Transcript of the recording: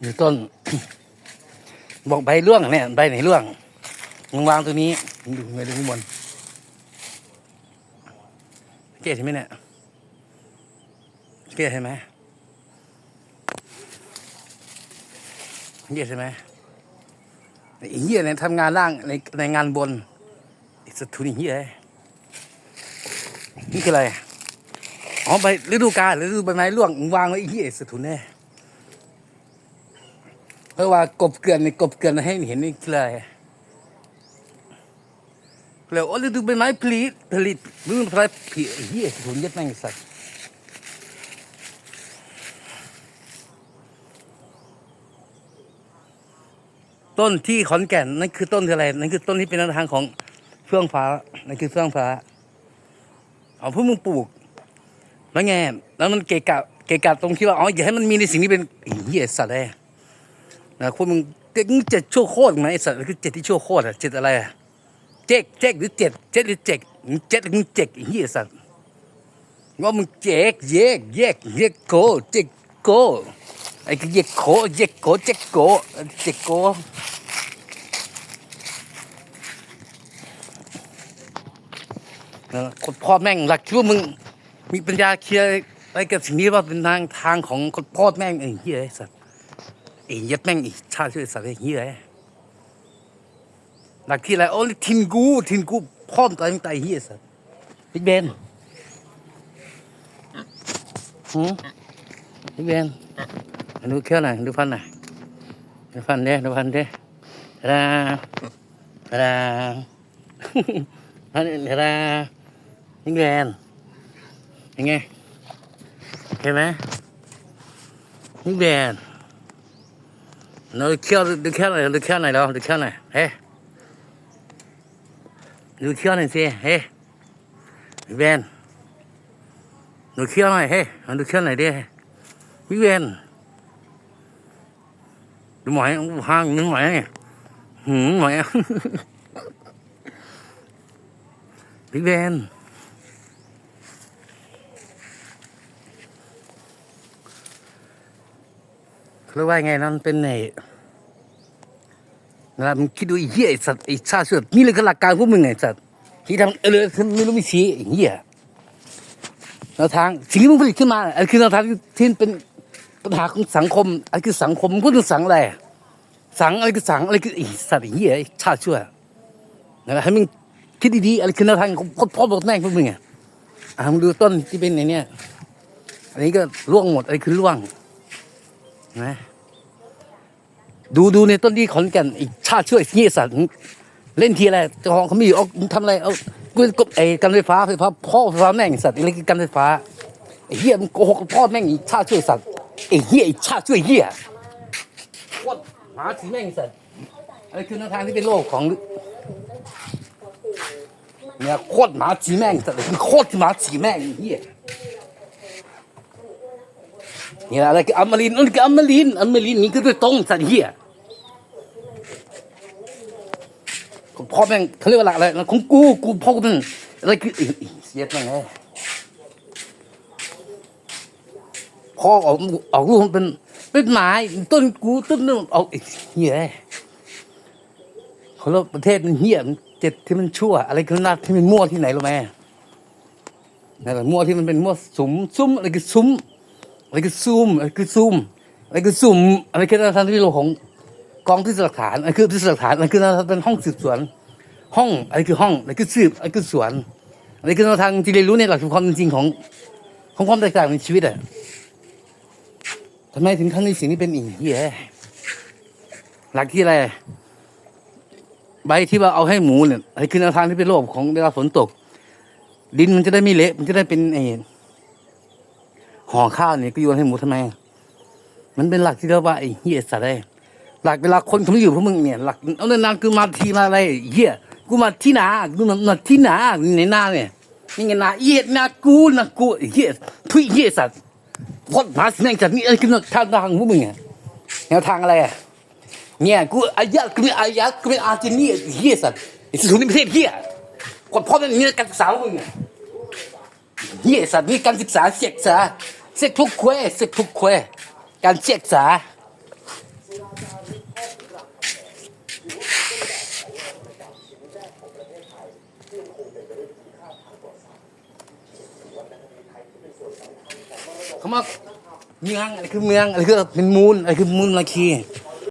อยู่ต้น บอกใบร่วงเนี่ยใบไหนร่วงมึงวางตัวนี้ดูไปดูข้างบนเกตเห็นไหมเนี่ยเกตเห็นไหมเกตเห็นไหมไอ้เหี้ยเนี่ยทำงานล่างในในงานบนไอ้สถุนไอ้เหี้ยนี่คืออะไรอ๋อใบฤดูกาลฤดูใบไม้ร่วงมึงวางไว้ไอ้เหี้ยไอ้สถุนแน่เพ ราะว่ากบเกลือนในกบเกลือนให้เห็นนี่คืออะไรแล้วโอ้ฤดูใบไม้ผลิตผลิตมึงผลิตผลิตไอ้เหี้ยถุนยัดแม่งสัตว์ต้นที่ขอนแก่นนั่นคือต้นอะไรนั่นคือต้นที่เป็นทางของเฟื่องฟ้านั่นคือเฟื่องฟ้าเอาพวกมึงปลูกแล้วไงแล้วมันเกะกะเกะกะตรงที่ว่าอ๋ออย่าให้มันมีในสิ่งที่เป็นเหี้ยสัตว์เลย นะคุณมึงเจ็ดเจ็ดชั่วโคตรไหมไอ้สัตว์คือเจ็ดที่ชั่วโคตรอะเจ็ดอะไรอะเจ๊กเจ๊กหรือเจ็ดเจ็ดหรือเจ็กมึงเจ็ดหรือมึงเจ็กไอ้เหี้ยสัตว์ว่ามึงเจ๊กเยกเยกเยกโกเจ๊กโกไอ้คือเยกโกเยกโกเจ๊กโกเจ๊กโกนะคนพ่อแม่งหลักคิดว่ามึงมีปัญญาเคลียร์ไรกับสิ่งนี้ว่าเป็นทางทางของคนพ่อแม่งไอ้เหี้ยไอ้สัตว์ ไอ้ยัดแม่งอีชาช่วยสัตว์ไอ้เหี้ยไอ้หลักที่ไรโอ้ยทินกูทินกูพร้อมตายมึงตายเหี้ยสัตว์บิ๊กเบนหืมบิ๊กเบนดูเขี้ยวหน่อยดูฟันหน่อยดูฟันเด้ดูฟันเด้ตาตาตาอันนี้ตาบิ๊กเบนยังไงเห็นไหมบิ๊กเบน nó kia đứa kia này đứa kia này đâu đứa kia này. Hê. Đứa kia này xe, hê. Ven đứa kia này, hê. Đứa kia này đi mỹ ven đứa mỏi hang đứa mỏi này hử mỏi mỹ ven รู้ว่าไงนั่นเป็นไอ้นะครับมึงคิดดูไอ้เหี้ยไอ้สัตว์ไอ้ชาติเสือนี่เลยคือหลักการพวกมึงไงสัตว์ที่ทำเออเลยไม่รู้ไม่ชี้ไอ้เหี้ยแนวทางสิ่งที่มึงผลิตขึ้นมาไอคือแนวทางที่เป็นปัญหาของสังคมไอคือสังคมพูดถึงสังอะไรสังอะไรคือสังอะไรคือไอ้สัตว์ไอ้เหี้ยไอ้ชาติชั่วนะครับให้มึงคิดดีๆอะไรคือแนวทางของพ่อพ่อบอกแม่งพวกมึงอะอะมึงดูต้นที่เป็นไอเนี่ยอันนี้ก็ร่วงหมดอะไรคือร่วง นะดูดูในต้นที่ขอนแก่นอีกชาติช่วยยี่สัตว์เล่นทีอะไรเจ้าของเขาไม่อยู่เอาทำอะไรเอากูกบไอ้การไฟฟ้าไฟฟ้าพ่อไฟฟ้าแม่งสัตว์อะไรการไฟฟ้าไอ้เหี้ยมโกหกพ่อแม่งอีกชาติช่วยสัตว์ไอ้เหี้ยไอ้ชาติช่วยเหี้ยโคตรหมาสีแม่งสัตว์อะไรคือแนวทางที่เป็นโลกของเนี่ยโคตรหมาสีแม่งสัตว์คือโคตรหมาสีแม่งไอ้เหี้ย นี่ยอะไรคืออมรินทร์นั่นคืออมรินทร์อมรินนี่คือตัวตรงสัตว์เหี้ยของพ่อแม่งเขาเรียกว่าอะไรนะของกูกูพ่อกูเป็นอะไรคืออีอีเสียดม่งไงพ่อออกออกลูกมันเป็นเป็นไม้ต้นกูต้นนึงออกเหี้ยเขาเรียกประเทศมันเหี้ยมันเจ็ดที่มันชั่ว อะไรคือนัดที่มันมั่วที่ไหนรู้ไหมนั่นแหละมั่วที่มันเป็นมั่วสุมซุ้มอะไรคือซุ้ม อะไรคือซูมอะไรคือซูมอะไรคือซูมอะไรคือทางที่โลของกองพิสูจน์หลักฐานอะไรคือพิสูจน์หลักฐานอะไรคือเป็นห้องสืบสวน ห้องอะไรคือห้องอะไรคือสืบอะไรคือสวนอะไรคือแนวทางที่เรียนรู้ในหลักความจริงของของความแตกต่างในชีวิตอะทำไมถึงครั้งนี้สิ่งนี้เป็นอีกเหี้ยหลักที่อะไรใบที่ว่าเอาให้หมูเนี่ยอะไรคือแนวทางที่เป็นโลกของเวลาฝนตก ดินมันจะได้ไม่เละมันจะได้เป็นไอ้ ห่อข้าวเนี่ยก็โยนให้หมูทำไม มันเป็นหลักที่เรียกว่าไอ้เหี้ยสัตว์เลยหลักเวลาคนเขาไม่อยู่พวกมึงเนี่ยหลักเอานานๆกูมาทีมาอะไรเหี้ยกูมาที่นากูมาที่นาในนาเนี่ยนี่ไงนาเหี้ยนากูนากูเหี้ยทุยเหี้ยสัตว์พอดมาแม่งจัดนี่ไอ้คือทางทางพวกมึงอะแนวทางอะไรอะเนี่ยกูอายะกูเป็นอายะกูเป็นอาร์เจนีเหี้ยสัตว์ไอ้สุดในประเทศเหี้ยคนพ่อเป็นเนี่ยการศึกษาพวกมึงอะเฮียสัตว์มีการศึกษาเสกษา C'est pourquoi, c'est pourquoi. การเช็กษาเขาบอเมืองอะไรคือเมืองอะไรคือเป็นมูลอะไรคือมูลนาคี